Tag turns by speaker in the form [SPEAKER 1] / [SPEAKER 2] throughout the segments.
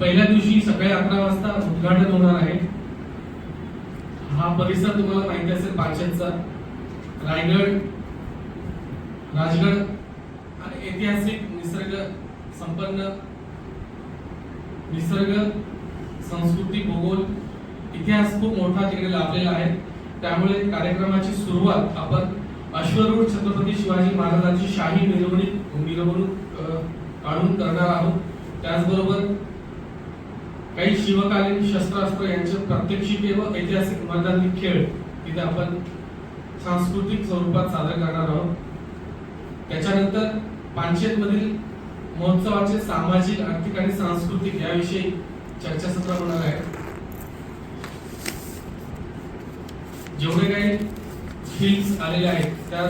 [SPEAKER 1] पहिल्या दिवशी सकाळी अकरा वाजता उद्घाटन होणार आहे. हा परिसर तुम्हाला माहिती असेल पाचशेचा रायगड राजगड आणि ऐतिहासिक निसर्ग संपन्न निसर्ग संस्कृती भूगोल इतिहास खूप मोठा तिकडे लाभलेला आहे. त्यामुळे कार्यक्रमाची सुरुवात आपण अश्वरूढ छत्रपती शिवाजी महाराजांची शाही मिरवणूक मिरवणूक काढून करणार आहोत. त्याचबरोबर काही शिवकालीन शस्त्रास्त्र यांचे प्रात्यक्षिके व ऐतिहासिक मैदानी खेळ तिथे आपण सांस्कृतिक स्वरूपात सादर करणार आहोत. त्याच्यानंतर पानशेत मधील महोत्सवाचे सामाजिक आर्थिक आणि सांस्कृतिक याविषयी चर्चासत्र होणार आहे. जेवढे काही फिल्म्स आलेले आहेत त्या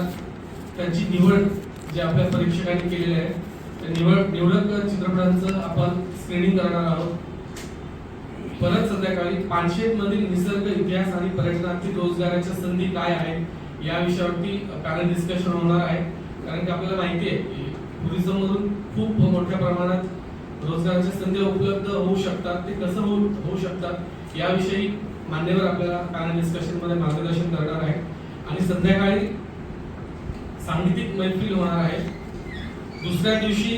[SPEAKER 1] त्यांची निवड जे आपल्या परीक्षकांनी केलेली आहे त्या निवड निवडक चित्रपटांचं आपण स्क्रीनिंग करणार आहोत. परत संध्याकाळी पानशेत मधील निसर्ग इतिहास आणि पर्यटनातील रोजगाराच्या संधी काय आहेत या विषयावरती पॅनल डिस्कशन होणार आहे. कारण की आपल्याला माहिती आहे की टुरिझम मधून खूप मोठ्या प्रमाणात रोजगाराच्या संधी उपलब्ध होऊ शकतात. ते कसं होऊ होऊ शकतात याविषयी मान्यवर आपल्याला पॅनल डिस्कशनमध्ये मार्गदर्शन करणार आहे आणि संध्याकाळी सांगीतिक मैफिल होणार आहे. दुसऱ्या दिवशी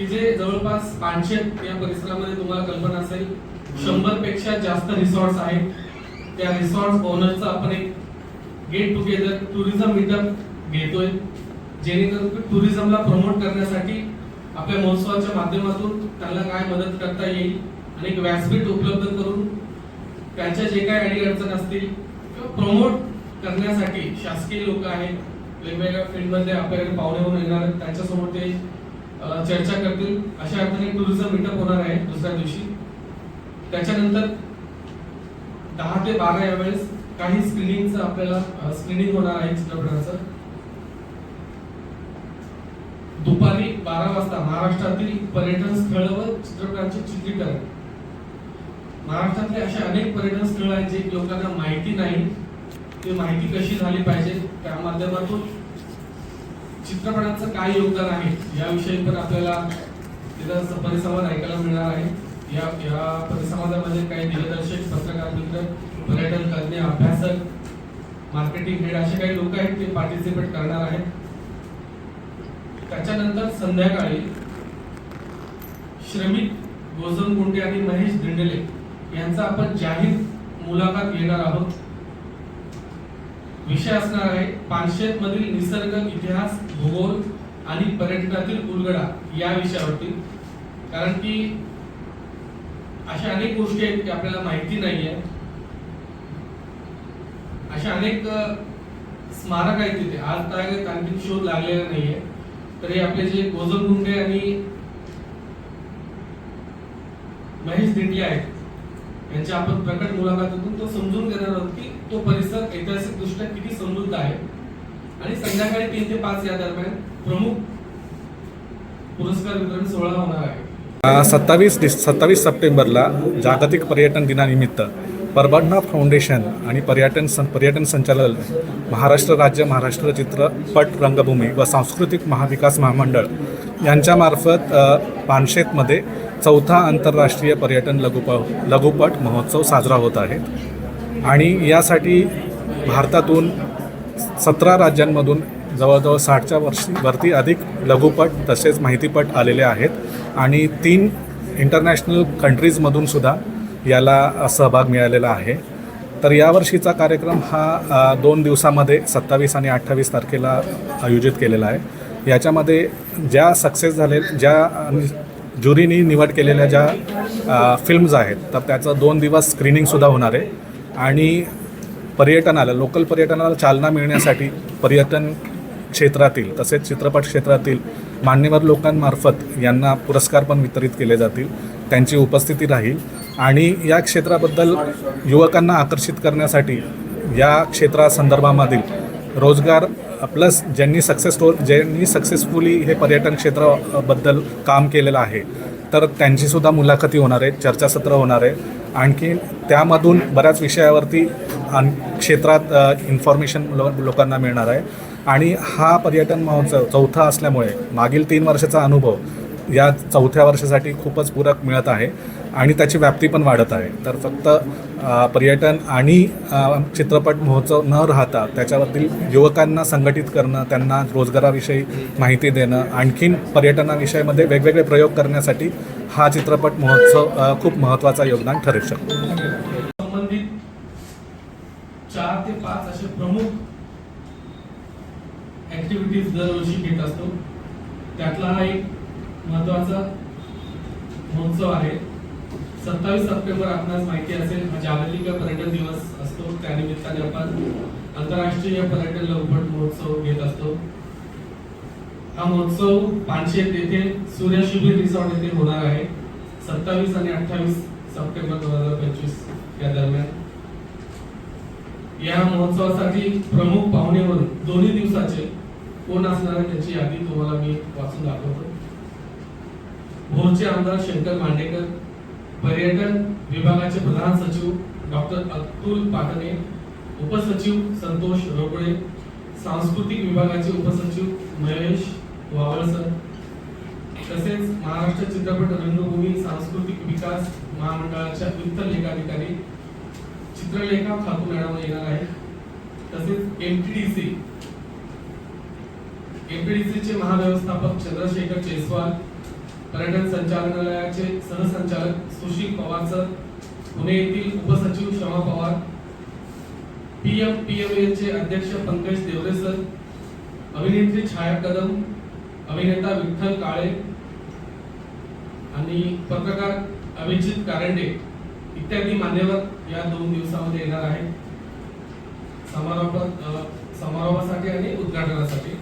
[SPEAKER 1] तिथे जवळपास पाचशे या परिसरामध्ये तुम्हाला कल्पना असेल शंभरपेक्षा जास्त रिसॉर्ट्स आहेत. त्या रिसॉर्ट ओनरचं आपण एक गेट टुगेदर टुरिझम मीटअप घेतोय जेणेकरून टुरिझमला प्रमोट करण्यासाठी आपल्या महोत्सवाच्या माध्यमातून त्यांना काय मदत करता येईल आणि एक व्यासपीठ उपलब्ध करून त्यांच्या जे काही अडी अडचण असतील किंवा प्रमोट करण्यासाठी शासकीय लोक आहेत वेगवेगळ्या फील्डमध्ये आपल्याकडे पाहुणे होऊन येणार त्यांच्यासमोर ते चर्चा करतील. अशा अर्थाने टुरिझम मीटअप होणार आहे दुसऱ्या दिवशी. त्याच्यानंतर दहा ते बारा या वेळेस काही स्क्रीनिंगचं आपल्याला स्क्रीनिंग होणार आहे चित्रपटाचं. दुपारी बारा वाजता महाराष्ट्रातील पर्यटन स्थळ व चित्रपटांचे चित्रीकरण महाराष्ट्रातले असे अनेक पर्यटन स्थळ आहेत जे लोकांना माहिती नाही. ते माहिती कशी झाली पाहिजे त्या माध्यमातून चित्रपटाचं काय योगदान आहे याविषयी पण आपल्याला तिथं परिसंवाद ऐकायला मिळणार आहे. या या परिसंवादामध्ये काही दिग्दर्शक पत्रकार मित्र पर्यटन तज्ञ अभ्यासक मार्केटिंग हेड असे काही लोक आहेत ते पार्टिसिपेट करणार आहेत. त्याच्यानंतर संध्याकाळी श्रमिक गोजम गुंडे आणि महेश दिंडले यांचा आपण जाहीर मुलाखत घेणार आहोत. विषय असणार आहे पानशेत मधील निसर्ग इतिहास भूगोल आणि पर्यटनातील उलगडा या विषयावरती. कारण की अशा अनेक गोष्टी आहेत की आपल्याला माहिती नाहीये. अशा अनेक स्मारक आहेत तिथे. आज काय आणखी शोध लागलेला नाहीये. तर हे आपले जे गोजल गुंडे आणि महेश दिंडले आहेत यांची आपण प्रकट मुलाखतीतून तो समजून घेणार आहोत की तो परिसर ऐतिहासिक दृष्ट्या किती समृद्ध आहे. आणि संध्याकाळी तीन ते पाच या दरम्यान प्रमुख पुरस्कार वितरण सोहळा होणार आहे.
[SPEAKER 2] सत्तावीस डिस सत्तावीस सप्टेंबरला जागतिक पर्यटन दिनानिमित्त परबडना फाउंडेशन आणि पर्यटन सं पर्यटन संचालनालय महाराष्ट्र राज्य महाराष्ट्र चित्रपट रंगभूमी व सांस्कृतिक महाविकास महामंडळ यांच्यामार्फत पानशेतमध्ये चौथा आंतरराष्ट्रीय पर्यटन लघुप लघुपट महोत्सव साजरा होत आहे. आणि यासाठी भारतातून सतरा राज्यांमधून जवळजवळ साठच्या वर्षी वरती अधिक लघुपट तसेच माहितीपट आलेले आहेत. आणि तीन इंटरनॅशनल कंट्रीजमधून सुद्धा याला सहभाग मिळालेला आहे. तर यावर्षीचा कार्यक्रम हा दोन दिवसामध्ये सत्तावीस आणि अठ्ठावीस तारखेला आयोजित केलेला आहे. याच्यामध्ये ज्या सक्सेस झाले ज्या ज्युरीनी निवड केलेल्या ज्या फिल्म्स आहेत तर त्याचं दोन दिवस स्क्रीनिंगसुद्धा होणार आहे. आणि पर्यटनाला लोकल पर्यटनाला चालना मिळण्यासाठी पर्यटन क्षेत्रातील तसेच चित्रपट क्षेत्रातील मान्यवर लोकांमार्फत यांना पुरस्कार पण वितरित केले जातील त्यांची उपस्थिती राहील. आणि या क्षेत्राबद्दल युवकांना आकर्षित करण्यासाठी या क्षेत्रासंदर्भामधील रोजगार प्लस ज्यांनी सक्सेस हो- ज्यांनी सक्सेसफुली हे पर्यटन क्षेत्राबद्दल काम केलेलं आहे तर त्यांचीसुद्धा मुलाखती होणार आहे चर्चासत्र होणार आहे. आणखी त्यामधून बऱ्याच विषयावरती आण क्षेत्रात इन्फॉर्मेशन लो लोकांना मिळणार आहे. आणि हा पर्यटन महोत्सव चौथा असल्यामुळे मागील तीन वर्षाचा अनुभव या चौथ्या वर्षासाठी खूपच पूरक मिळत आहे आणि त्याची व्याप्ती पण वाढत आहे. तर फक्त पर्यटन आणि चित्रपट महोत्सव न राहता त्याच्यावरील युवकांना संघटित करणं त्यांना रोजगाराविषयी माहिती देणं आणखीन पर्यटनाविषयामध्ये वेगवेगळे प्रयोग करण्यासाठी हा चित्रपट महोत्सव खूप महत्त्वाचा योगदान ठरू शकतो
[SPEAKER 1] संबंधित चार ते पाच असे प्रमुख ऍक्टिव्हिटीज दरवर्षी घेत असतो. त्यातला हा एक महत्त्वाचा महोत्सव आहे. सत्तावीस सप्टेंबर आपणास माहिती असेल हा जागतिक पर्यटन दिवस असतो. त्यानिमित्ताने आपण आंतरराष्ट्रीय पर्यटन लवपट महोत्सव घेत असतो. हा महोत्सव पानशेत येथे सूर्यशिबिर रिसॉर्ट येथे होणार आहे. सत्तावीस आणि अठ्ठावीस सप्टेंबर दोन हजार पंचवीस या दरम्यान. या महोत्सवासाठी प्रमुख पाहुणे म्हणून दोन्ही दिवसाचे कोण असणार आहे त्याची यादी तुम्हाला मी वाचून दाखवतो. भोरचे आमदार शंकर मांडेकर पर्यटन विभागाचे प्रधान सचिव डॉक्टर अतुल पाटणे उपसचिव संतोष रोकडे सांस्कृतिक विभागाचे उपसचिव महेश वावळसर तसेच महाराष्ट्र चित्रपट रंगभूमी सांस्कृतिक विकास महामंडळाच्या वित्त लेखाधिकारी चित्रलेखा खातू मॅडम येणार आहे तसेच एमटीडीसी सी चे महाव्यवस्थापक चंद्रशेखर जयस्वाल पर्यटन संचालनालयाचे सहसंचालक सुशील पवार सर पुणे येथील उपसचिव शमा पवार. पीएम एम चे अध्यक्ष पंकज देवरे सर. अभिनेत्री छाया कदम. अभिनेता विठ्ठल काळे. आणि पत्रकार अभिजित कारंडे. इत्यादी मान्यवर या दोन दिवसामध्ये येणार आहेत. समारोप समारोपासाठी आणि उद्घाटनासाठी.